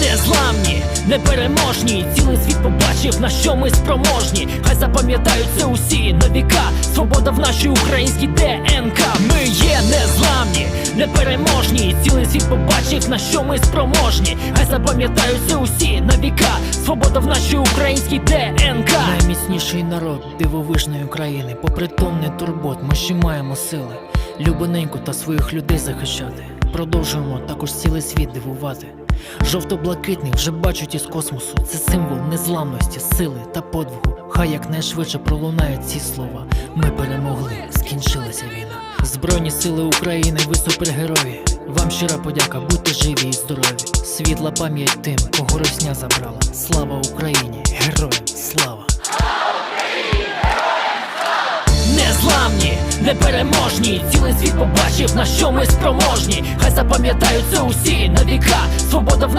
Незламні, непереможні, цілий світ побачив, на що ми спроможні. Хай запам'ятають це усі на віка. Свобода в нашій українській ДНК. Ми є незламні, непереможні. Цілий світ побачив, на що ми спроможні. Хай запам'ятають це усі на віка. Свобода в нашій українській ДНК. Найміцніший народ дивовижної України. Попри тонни турбот, ми ще маємо сили. Любоненьку та своїх людей захищати. Продовжуємо також цілий світ дивувати. Жовто-блакитний вже бачать із космосу. Це символ незламності, сили та подвигу. Хай якнайшвидше пролунають ці слова. Ми перемогли, скінчилася війна. Збройні сили України, ви супергерої. Вам щира подяка, будьте живі і здорові. Світла пам'ять тим, кого росня забрала. Слава Україні, героям слава! Непереможні, цілий світ побачив, на що ми спроможні. Хай запам'ятають це усі на віка. Свобода в